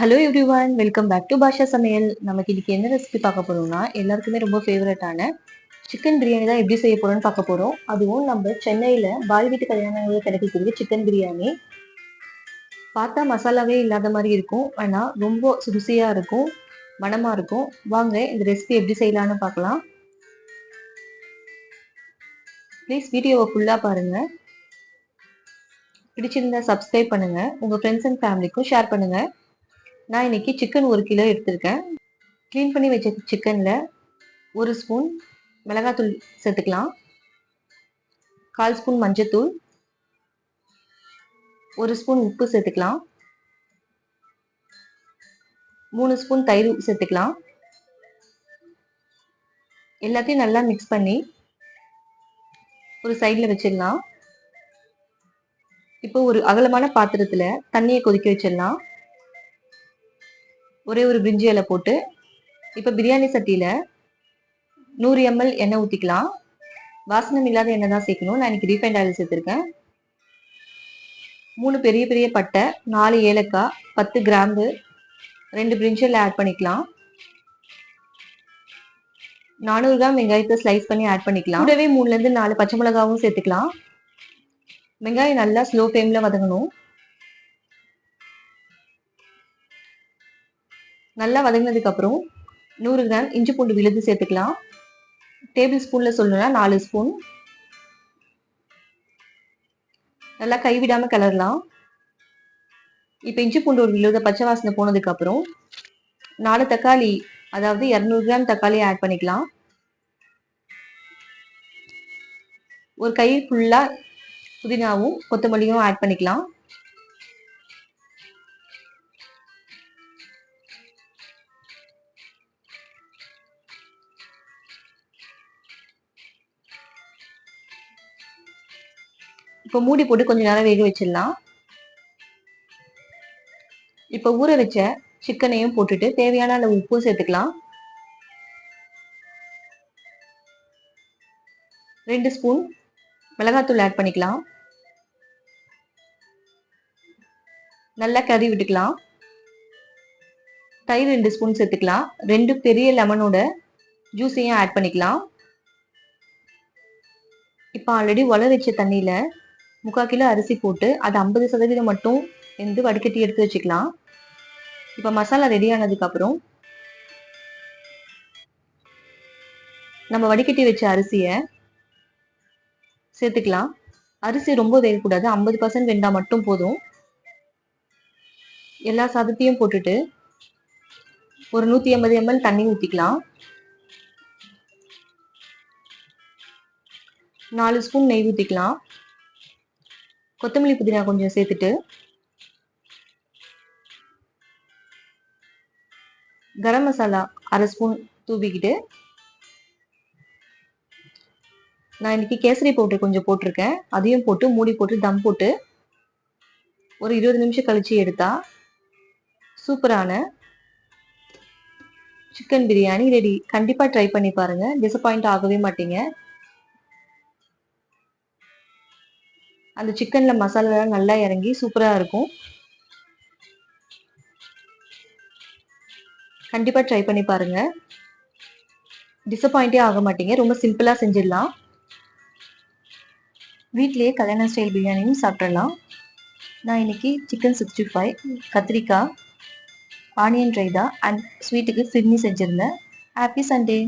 Hello everyone welcome back to Basha சமையல் நமக்கு இன்னைக்கு என்ன ரெசிபி பார்க்க போறோம்னா எல்லாருக்குமே ரொம்ப ஃபேவரட்டான சிக்கன் பிரியாணி தான் எப்படி செய்ய போறோம்னு பார்க்க போறோம். அதுவும் நம்ம சென்னையில் பால் வீட்டு கல்யாணங்களில் கிடைக்கக்கூடிய சிக்கன் பிரியாணி பார்த்தா மசாலாவே இல்லாத மாதிரி இருக்கும். ஆனால் ரொம்ப சுருசியாக இருக்கும் மனமாக இருக்கும். வாங்க இந்த ரெசிபி எப்படி செய்யலான்னு பார்க்கலாம். ப்ளீஸ் வீடியோவை ஃபுல்லாக பாருங்கள் பிடிச்சிருந்தா சப்ஸ்கிரைப் பண்ணுங்கள் உங்கள் ஃப்ரெண்ட்ஸ் அண்ட் ஃபேமிலிக்கும் ஷேர் பண்ணுங்கள் நான் இன்னைக்கு சிக்கன் ஒரு கிலோ எடுத்திருக்கேன். க்ளீன் பண்ணி வச்ச சிக்கனில் ஒரு ஸ்பூன் மிளகாத்தூள் சேர்த்துக்கலாம். கால் ஸ்பூன் மஞ்சத்தூள். ஒரு ஸ்பூன் உப்பு சேர்த்துக்கலாம். மூணு ஸ்பூன் தயிர் சேர்த்துக்கலாம். எல்லாத்தையும் நல்லா மிக்ஸ் பண்ணி ஒரு சைடில் வச்சிடலாம். இப்போ ஒரு அகலமான பாத்திரத்தில் தண்ணியை கொதிக்க வச்சிடலாம். ஒரே ஒரு பிரிஞ்சி இலை போட்டு இப்போ பிரியாணி சட்டியில் நூறு எம்எல் எண்ணெய் ஊற்றிக்கலாம் வாசனம் இல்லாத எண்ணெய் தான் சேர்க்கணும். நான் இன்னைக்கு ரீஃபைண்ட் ஆயில் சேர்த்துருக்கேன். மூணு பெரிய பெரிய பட்டை நாலு ஏலக்காய் பத்து கிராம்பு ரெண்டு பிரிஞ்சில் ஆட் பண்ணிக்கலாம். நானூறு கிராம் வெங்காயத்தை ஸ்லைஸ் பண்ணி ஆட் பண்ணிக்கலாம். கூடவே மூணுலேருந்து நாலு பச்சை மிளகாவும் சேர்த்துக்கலாம். வெங்காயம் நல்லா ஸ்லோ ஃப்ளேமில் வதங்கணும். நல்லா வதங்கினதுக்கு அப்புறம் நூறு கிராம் இஞ்சி பூண்டு விழுது சேர்த்துக்கலாம். டேபிள் ஸ்பூன்ல சொல்லணும்னா நாலு ஸ்பூன் நல்லா கைவிடாம கிளறலாம். இப்போ இஞ்சி பூண்டு ஒரு விழுத பச்சை வாசனை போனதுக்கு அப்புறம் நாலு தக்காளி அதாவது இரநூறு கிராம் தக்காளி ஆட் பண்ணிக்கலாம். ஒரு கை ஃபுல்லா புதினாவும் கொத்தமல்லியும் ஆட் பண்ணிக்கலாம். இப்போ மூடி போட்டு கொஞ்ச நேரம் வேக வச்சிடலாம். இப்போ ஊற வச்ச சிக்கனையும் போட்டுட்டு தேவையான அளவு உப்பும் சேர்த்துக்கலாம். ரெண்டு ஸ்பூன் மிளகாத்தூள் ஆட் பண்ணிக்கலாம். நல்லா கறி விட்டுக்கலாம். தயிர் ரெண்டு ஸ்பூன் சேர்த்துக்கலாம். ரெண்டு பெரிய லெமனோட ஜூஸையும் ஆட் பண்ணிக்கலாம். இப்போ ஆல்ரெடி உல வச்ச தண்ணியில் முக்கால் கிலோ அரிசி போட்டு அது ஐம்பது சதவீதம் மட்டும் வந்து வடிகட்டி எடுத்து வச்சுக்கலாம். இப்போ மசாலா ரெடி ஆனதுக்கப்புறம் நம்ம வடிகட்டி வச்ச அரிசியை சேர்த்துக்கலாம். அரிசி ரொம்ப வேகக்கூடாது ஐம்பது பர்சன்ட் வெந்தால் மட்டும் போதும். எல்லா சதத்தையும் போட்டுட்டு ஒரு நூற்றி ஐம்பது எம்எல் தண்ணி ஊற்றிக்கலாம் நாலு ஸ்பூன் நெய் ஊற்றிக்கலாம் கொத்தமல்லி புதினா கொஞ்சம் சேர்த்துட்டு கரம் மசாலா அரை ஸ்பூன் தூவிக்கிட்டு நான் இன்னைக்கு கேசரி பவுடர் கொஞ்சம் போட்டிருக்கேன். அதையும் போட்டு மூடி போட்டு தம் போட்டு ஒரு இருபது நிமிஷம் கழிச்சு எடுத்தா சூப்பரான சிக்கன் பிரியாணி ரெடி. கண்டிப்பாக ட்ரை பண்ணி பாருங்கள் டிசப்பாயிண்ட் ஆகவே மாட்டீங்க. அந்த சிக்கனில் மசாலாலாம் நல்லா இறங்கி சூப்பராக இருக்கும். கண்டிப்பாக ட்ரை பண்ணி பாருங்கள் டிசப்பாயிண்டே ஆக மாட்டீங்க. ரொம்ப சிம்பிளாக செஞ்சிடலாம். வீட்லேயே கல்யாண ஸ்டைல் பிரியாணியும் சாப்பிட்றலாம் நான் இன்னைக்கு சிக்கன் சிக்ஸ்டி ஃபைவ் கத்திரிக்காய் ஆனியன் ரைதா அண்ட் ஸ்வீட்டுக்கு ஃபிர்னி செஞ்சுருந்தேன். Happy Sunday